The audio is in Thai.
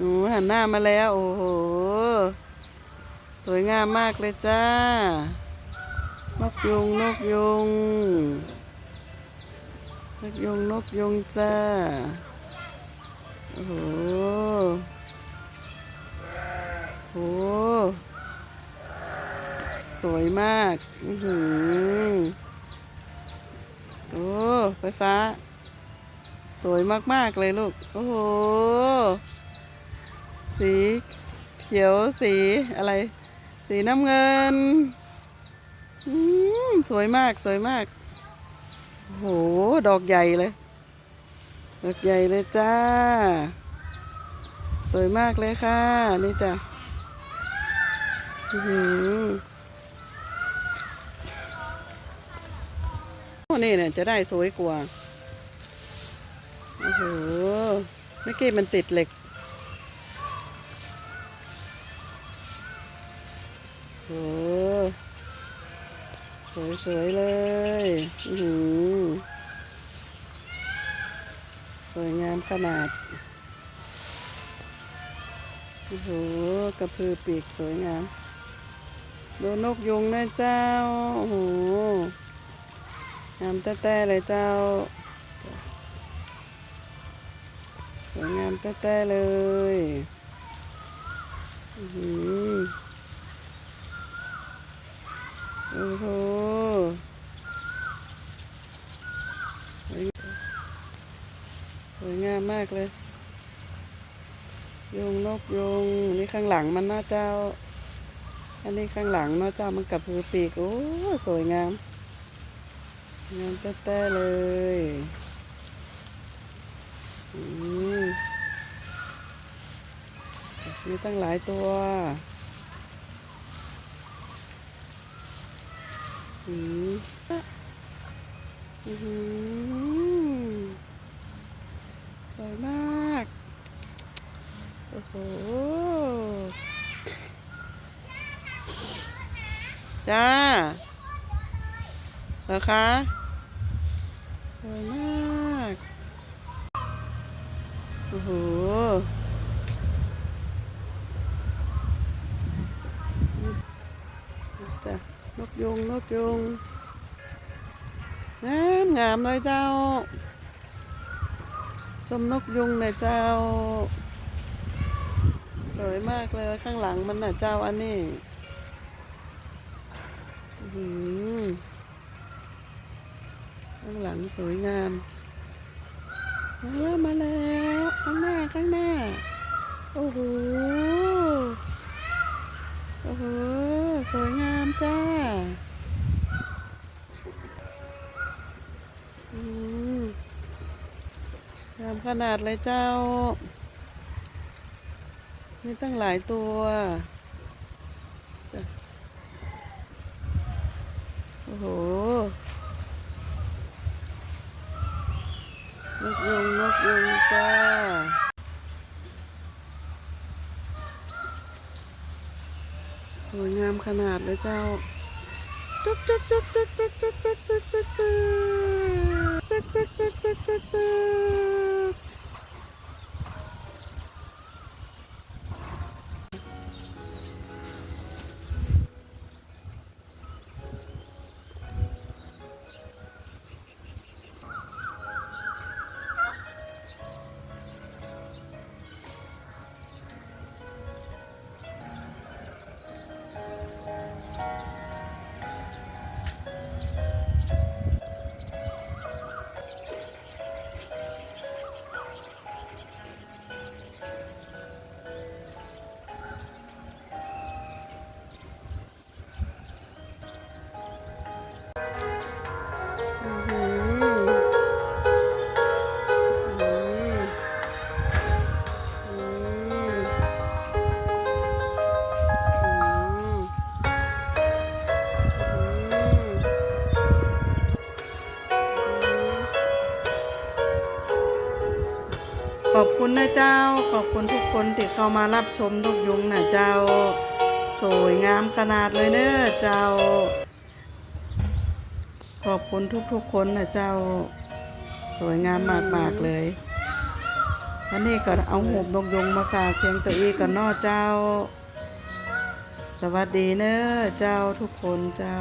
หนูหันหน้ามาแล้ว โอ้โห สวยงามมากเลยจ้า นกยุงนกยุง นกยุงนกยุงจ้า โอ้โห โอ้โหสวยมากอือหือโอ้ไฟฟ้า สวยมาก ๆ เลยลูก โอ้โห สีเขียวสีอะไร สีน้ำเงินสวยมากสวยมากโอ้โหดอกใหญ่เลย ดอกใหญ่เลยจ้า สวยมากเลยค่ะ นี่จ้ะอื้อหือโอ้นี่เนี่ยจะได้สวยกว่า โอ้โหเมื่อกี้มันติดเหล็ก โอ้สวยๆเลยอือหือสวยงามขนาดโอ้โหกระพือปีกสวยงาม ดูนกยุงนะเจ้า โอ้โหงามแต้ๆเลยเจ้า สวยงามแต้ๆเลย อือหื อโอ้โหสวยงามมากเลยยุงนกยุงนี่ข้างหลังมันนะเจ้า อันนี้ข้างหลังเนาเจ้ามันกับพือปีกโอ้สวยงามงามแต้ๆเลยอืมมีตั้งหลายตัว อืมอื้อหือสวยมาก โอ้โห จ้าเหรอคะ สวยมาก โอ้โห ยุงนกยุงงามงามเลยเจ้า ชมนกยุงหน่อยเจ้า สวยมากเลยข้างหลังมันน่ะเจ้าอันนี้ข้างหลังสวยงาม มาแล้วมาแล้วข้างหน้าข้างหน้า โอ้โห โอ้โห สวยงาม งามขนาดเลยเจ้า มีตั้งหลายตัวโอ้โห นกยุงนกยุงจ้าสวยงามขนาดเลยเจ้าจุ๊บจุ๊บจุ๊บจุ๊บจุ๊บจุ๊บจุ๊บจุ๊บ อบคุณนะเจ้า ขอบคุณทุกคนที่เข้ามารับชมนกยุงนะเจ้า สวยงามขนาดเลยเนอะเจ้า ขอบคุณทุกๆคนนะเจ้า สวยงามมากๆเลยวันนี้ก็เอาหูบนกยุงมาฝากเพียงตัวอีกก่อนเนอเจ้า สวัสดีเนอะเจ้าทุกคนเจ้า